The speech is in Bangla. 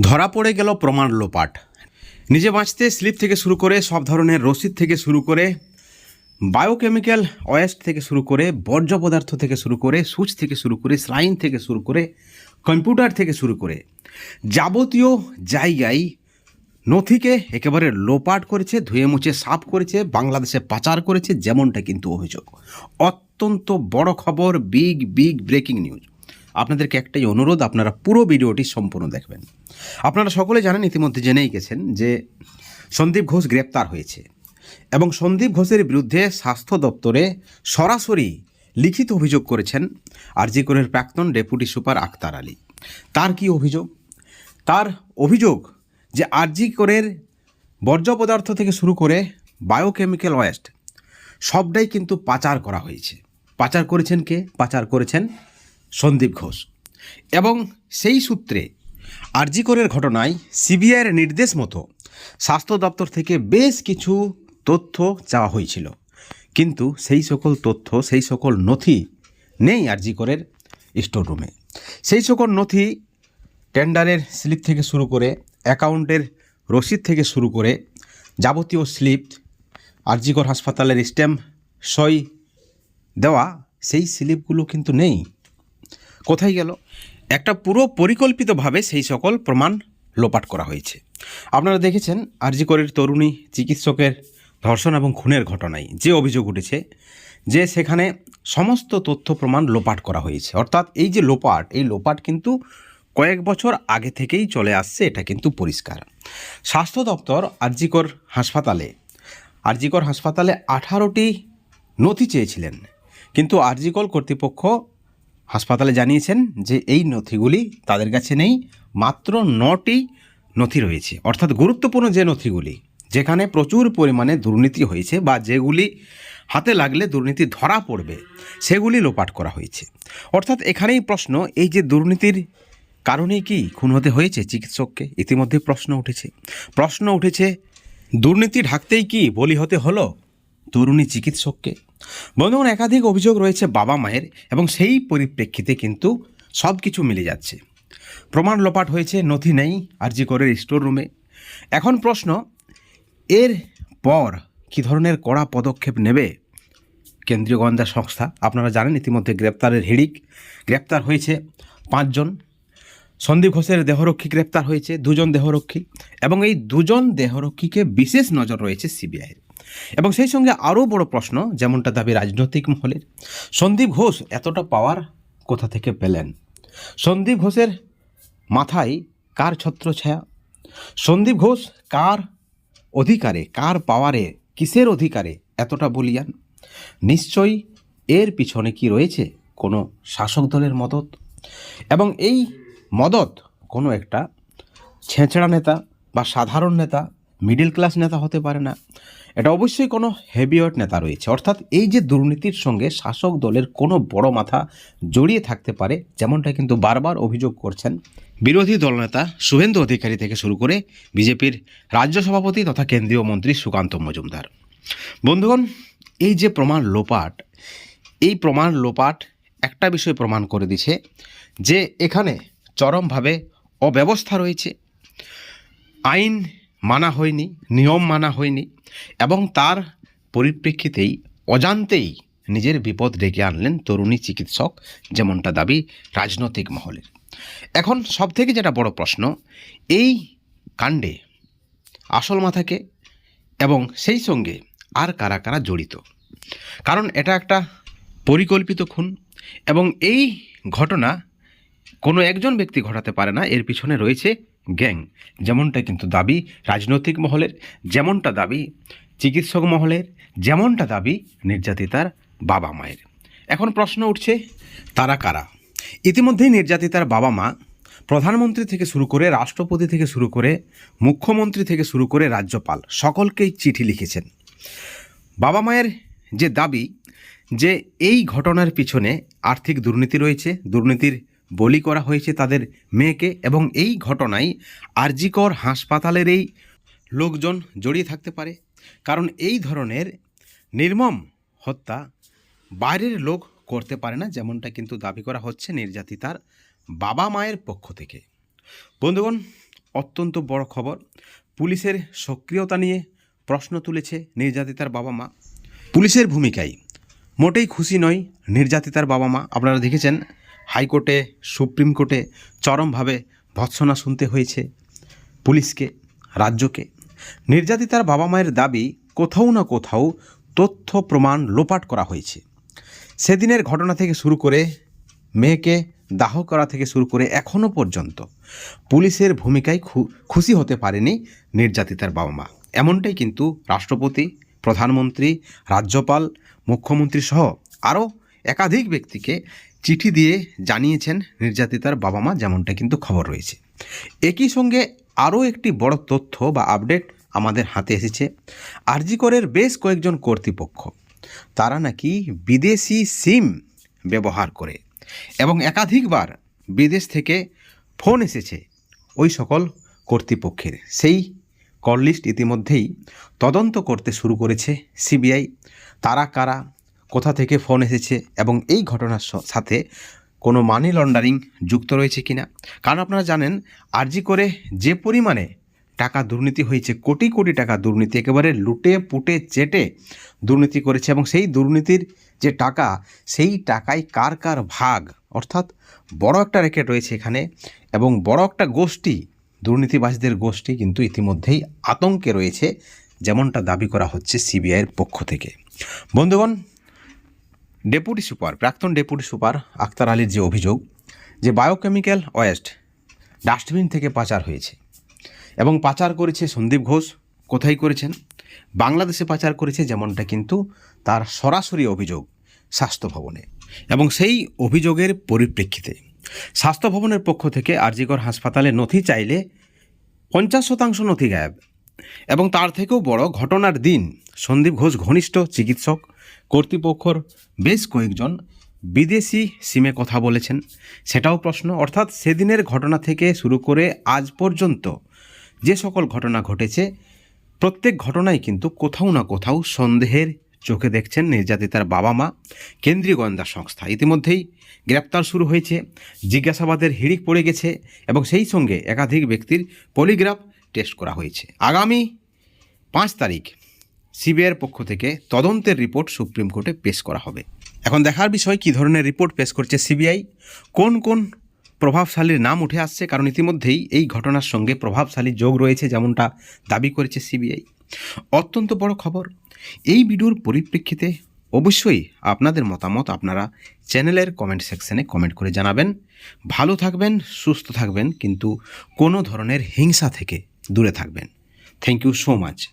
ধরা পড়ে গেল প্রমাণ লোপাট। নিজে বাঁচতে স্লিপ থেকে শুরু করে সব ধরনের রসিদ থেকে শুরু করে, বায়োকেমিক্যাল ওয়েস্ট থেকে শুরু করে, বর্জ্য পদার্থ থেকে শুরু করে, সুচ থেকে শুরু করে, স্লাইন থেকে শুরু করে, কম্পিউটার থেকে শুরু করে, যাবতীয় জায়গায় নথিকে একেবারে লোপাট করেছে, ধুয়ে মুছে সাফ করেছে, বাংলাদেশে পাচার করেছে, যেমনটা কিন্তু অভিযোগ। অত্যন্ত বড় খবর বিগ বিগ ব্রেকিং নিউজ আপনাদেরকে একটাই অনুরোধ, আপনারা পুরো ভিডিওটি সম্পূর্ণ দেখবেন। আপনারা সকলে জানেন, ইতিমধ্যে জেনেই গেছেন যে সন্দীপ ঘোষ গ্রেপ্তার হয়েছে এবং সন্দীপ ঘোষের বিরুদ্ধে স্বাস্থ্য দপ্তরে সরাসরি লিখিত অভিযোগ করেছেন আরজিকরের প্রাক্তন ডেপুটি সুপার আক্তার আলী। তার কি অভিযোগ? তার অভিযোগ যে আরজিকরের বর্জ্য পদার্থ থেকে শুরু করে বায়োকেমিক্যাল ওয়েস্ট সবটাই কিন্তু পাচার করা হয়েছে। পাচার করেছেন কে? পাচার করেছেন সন্দীপ ঘোষ। এবং সেই সূত্রে আরজিকরের ঘটনায় সিবিআইয়ের নির্দেশ মতো স্বাস্থ্য দপ্তর থেকে বেশ কিছু তথ্য চাওয়া হয়েছিল। কিন্তু সেই সকল তথ্য, সেই সকল নথি নেই আরজিকরের স্টোর রুমে। সেই সকল নথি টেন্ডারের স্লিপ থেকে শুরু করে, অ্যাকাউন্টের রসিদ থেকে শুরু করে, যাবতীয় স্লিপ, আরজিকর হাসপাতালের স্ট্যাম্প সই দেওয়া, সেই স্লিপগুলো কিন্তু নেই। কোথায় গেল? একটা পুরো পরিকল্পিতভাবে সেই সকল প্রমাণ লোপাট করা হয়েছে। আপনারা দেখেছেন আরজিকরের তরুণী, চিকিৎসকের ধর্ষণ এবং খুনের ঘটনায় যে অভিযোগ উঠেছে, যে সেখানে সমস্ত তথ্য প্রমাণ লোপাট করা হয়েছে। অর্থাৎ এই যে লোপাট, এই লোপাট কিন্তু কয়েক বছর আগে থেকেই চলে আসছে, এটা কিন্তু পরিষ্কার। স্বাস্থ্য দপ্তর আরজিকর হাসপাতালে আরজিকর হাসপাতালে আঠারোটি নথি চেয়েছিলেন। কিন্তু আরজিকল কর্তৃপক্ষ হাসপাতালে জানিয়েছেন যে এই নথিগুলি তাদের কাছে নেই, মাত্র নটি নথি রয়েছে। অর্থাৎ গুরুত্বপূর্ণ যে নথিগুলি, যেখানে প্রচুর পরিমাণে দুর্নীতি হয়েছে বা যেগুলি হাতে লাগলে দুর্নীতি ধরা পড়বে, সেগুলি লোপাট করা হয়েছে। অর্থাৎ এখানেই প্রশ্ন, এই যে দুর্নীতির কারণেই কি খুন হতে হয়েছে চিকিৎসককে? ইতিমধ্যে প্রশ্ন উঠেছে। প্রশ্ন উঠেছে, দুর্নীতি ঢাকতেই কি বলি হতে হলো তরুণী চিকিৎসককে? বন্ধুগণ একাধিক অভিযোগ রয়েছে বাবা মায়ের এবং সেই পরিপ্রেক্ষিতে কিন্তু সব কিছু মিলে যাচ্ছে। প্রমাণ লোপাট হয়েছে, নথি নেই, আরজি করের স্টোর রুমে এখন প্রশ্ন, এর পর কী ধরনের কড়া পদক্ষেপ নেবে কেন্দ্রীয় গোয়েন্দা সংস্থা? আপনারা জানেন, ইতিমধ্যে গ্রেপ্তারের হিড়িক, গ্রেপ্তার হয়েছে পাঁচজন। সন্দীপ ঘোষের দেহরক্ষী গ্রেপ্তার হয়েছে দুজন দেহরক্ষী এবং এই দুজন দেহরক্ষীকে বিশেষ নজর রয়েছে সিবিআইয়ের। এবং সেই সঙ্গে আরও বড় প্রশ্ন, যেমনটা দাবি রাজনৈতিক মহলের, সন্দীপ ঘোষ এতটা পাওয়ার কোথা থেকে পেলেন? সন্দীপ ঘোষের মাথায় কার ছত্রছায়া? সন্দীপ ঘোষ কার অধিকারে, কার পাওয়ারে, কিসের অধিকারে এতটা বলিয়ান? নিশ্চয়ই এর পিছনে কি রয়েছে কোনো শাসক দলের মদত? এবং এই মদত কোনো একটা ছেঁচড়া নেতা বা সাধারণ নেতা মিডল ক্লাস নেতা হতে পারে না। এটা অবশ্যই কোনো হেভিওয়েট নেতা রয়েছে। অর্থাৎ এই যে দুর্নীতির সঙ্গে শাসক দলের কোনো বড় মাথা জড়িয়ে থাকতে পারে যেমনটা কিন্তু বারবার অভিযোগ করছেন বিরোধী দলনেতা শুভেন্দু অধিকারী থেকে শুরু করে বিজেপির রাজ্য সভাপতি তথা কেন্দ্রীয় মন্ত্রী সুকান্ত মজুমদার। বন্ধুগণ, এই যে প্রমাণ লোপাট, এই প্রমাণ লোপাট একটা বিষয় প্রমাণ করে দিছে যে এখানে চরমভাবে অব্যবস্থা রয়েছে। আইন মানা হয়নি, নিয়ম মানা হয়নি, এবং তার পরিপ্রেক্ষিতেই, অজান্তেই নিজের বিপদ ডেকে আনলেন তরুণী চিকিৎসক, যেমনটা দাবি রাজনৈতিক মহলের। এখন সবথেকে যেটা বড় প্রশ্ন, এই কাণ্ডে আসল মাথাকে এবং সেই সঙ্গে আর কারা কারা জড়িত? কারণ এটা একটা পরিকল্পিত খুন, এবং এই ঘটনা কোনো একজন ব্যক্তি ঘটাতে পারে না, এর পিছনে রয়েছে গ্যাং। যেমনটা কিন্তু দাবি রাজনৈতিক মহলের, যেমনটা দাবি চিকিৎসক মহলের, যেমনটা দাবি নির্যাতিতার বাবা মায়ের। এখন প্রশ্ন উঠছে, তারা কারা? ইতিমধ্যেই নির্যাতিতার বাবা মা প্রধানমন্ত্রী থেকে শুরু করে রাষ্ট্রপতি থেকে শুরু করে মুখ্যমন্ত্রী থেকে শুরু করে রাজ্যপাল সকলকেই চিঠি লিখেছেন। বাবা মায়ের যে দাবি যে এই ঘটনার পিছনে আর্থিক দুর্নীতি রয়েছে, দুর্নীতির বলি করা হয়েছে তাদের মেয়েকে এবং এই ঘটনায় আরজিকর হাসপাতালের এই লোকজন জড়িয়ে থাকতে পারে। কারণ এই ধরনের নির্মম হত্যা বাইরের লোক করতে পারে না, যেমনটা কিন্তু দাবি করা হচ্ছে নির্যাতিতার বাবা মায়ের পক্ষ থেকে। বন্ধুগণ, অত্যন্ত বড় খবর, পুলিশের সক্রিয়তা নিয়ে প্রশ্ন তুলেছে নির্যাতিতার বাবা মা। পুলিশের ভূমিকায় মোটেই খুশি নয় নির্যাতিতার বাবা মা। আপনারা দেখেছেন হাইকোর্টে, সুপ্রিম কোর্টে চরমভাবে ভৎসনা শুনতে হয়েছে পুলিশকে, রাজ্যকে। নির্যাতিতার বাবা মায়ের দাবি, কোথাও না কোথাও তথ্য প্রমাণ লোপাট করা হয়েছে। সেদিনের ঘটনা থেকে শুরু করে মেয়েকে দাহ করা থেকে শুরু করে এখনও পর্যন্ত পুলিশের ভূমিকায় খুশি হতে পারেনি নির্যাতিতার বাবা মা। এমনটাই কিন্তু রাষ্ট্রপতি, প্রধানমন্ত্রী, রাজ্যপাল, মুখ্যমন্ত্রী সহ আরও একাধিক ব্যক্তিকে চিঠি দিয়ে জানিয়েছেন নির্যাতিতার বাবা মা যেমনটা কিন্তু খবর রয়েছে। একই সঙ্গে আরও একটি বড় তথ্য বা আপডেট আমাদের হাতে এসেছে। আরজিকরের বেশ কয়েকজন কর্তৃপক্ষ, তারা নাকি বিদেশি সিম ব্যবহার করে এবং একাধিকবার বিদেশ থেকে ফোন এসেছে ওই সকল কর্তৃপক্ষের। সেই কল লিস্ট ইতিমধ্যেই তদন্ত করতে শুরু করেছে সিবিআই। তারা কারা কোথা থেকে ফোন এসেছে এবং এই ঘটনার সাথে কোনো মানি লন্ডারিং যুক্ত রয়েছে কিনা? কারণ আপনারা জানেন, আরজি করে যে পরিমাণে টাকা দুর্নীতি হয়েছে, কোটি কোটি টাকা দুর্নীতি, একেবারে লুটে, পুটে, চেটে দুর্নীতি করেছে এবং সেই দুর্নীতির যে টাকা, সেই টাকায় কার কার ভাগ, অর্থাৎ বড় একটা রেকেট রয়েছে এখানে এবং বড় একটা গোষ্ঠী দুর্নীতিবাসীদের গোষ্ঠী কিন্তু ইতিমধ্যেই আতঙ্কে রয়েছে, যেমনটা দাবি করা হচ্ছে সিবিআইয়ের পক্ষ থেকে। বন্ধুগণ ডেপুটি সুপার, প্রাক্তন ডেপুটি সুপার আক্তার আলীর যে অভিযোগ যে বায়োকেমিক্যাল ওয়েস্ট ডাস্টবিন থেকে পাচার হয়েছে এবং পাচার করেছে সন্দীপ ঘোষ, কোথায় করেছেন? বাংলাদেশে পাচার করেছে যেমনটা কিন্তু তার সরাসরি অভিযোগ স্বাস্থ্য ভবনে এবং সেই অভিযোগের পরিপ্রেক্ষিতে স্বাস্থ্য ভবনের পক্ষ থেকে আরজিকর হাসপাতালে নথি চাইলে পঞ্চাশ শতাংশ নথি গায়েব এবং তার থেকেও বড় ঘটনার দিন সন্দীপ ঘোষ ঘনিষ্ঠ চিকিৎসক কর্তৃপক্ষর বেশ কয়েকজন বিদেশি সিমে কথা বলেছেন। সেটাও প্রশ্ন, অর্থাৎ সেদিনের ঘটনা থেকে শুরু করে আজ পর্যন্ত যে সকল ঘটনা ঘটেছে, প্রত্যেক ঘটনায় কিন্তু কোথাও না কোথাও সন্দেহের চোখে দেখছেন নির্যাতিতার বাবা মা কেন্দ্রীয় গোয়েন্দা সংস্থা। ইতিমধ্যেই গ্রেপ্তার শুরু হয়েছে, জিজ্ঞাসাবাদের হিড়িক পড়ে গেছে এবং সেই সঙ্গে একাধিক ব্যক্তির পলিগ্রাফ টেস্ট করা হয়েছে। আগামী পাঁচ তারিখ সিবিআইয়ের পক্ষ থেকে তদন্তের রিপোর্ট সুপ্রিম কোর্টে পেশ করা হবে। এখন দেখার বিষয়, কী ধরনের রিপোর্ট পেশ করছে সিবিআই? কোন কোন প্রভাবশালীর নাম উঠে আসছে? কারণ ইতিমধ্যেই এই ঘটনার সঙ্গে প্রভাবশালী যোগ রয়েছে যেমনটা দাবি করেছে সিবিআই। অত্যন্ত বড় খবর। এই ভিডিওর পরিপ্রেক্ষিতে অবশ্যই আপনাদের মতামত আপনারা চ্যানেলের কমেন্ট সেকশনে কমেন্ট করে জানাবেন। ভালো থাকবেন, সুস্থ থাকবেন, কিন্তু কোনো ধরনের হিংসা থেকে দূরে থাকবেন। Thank you so much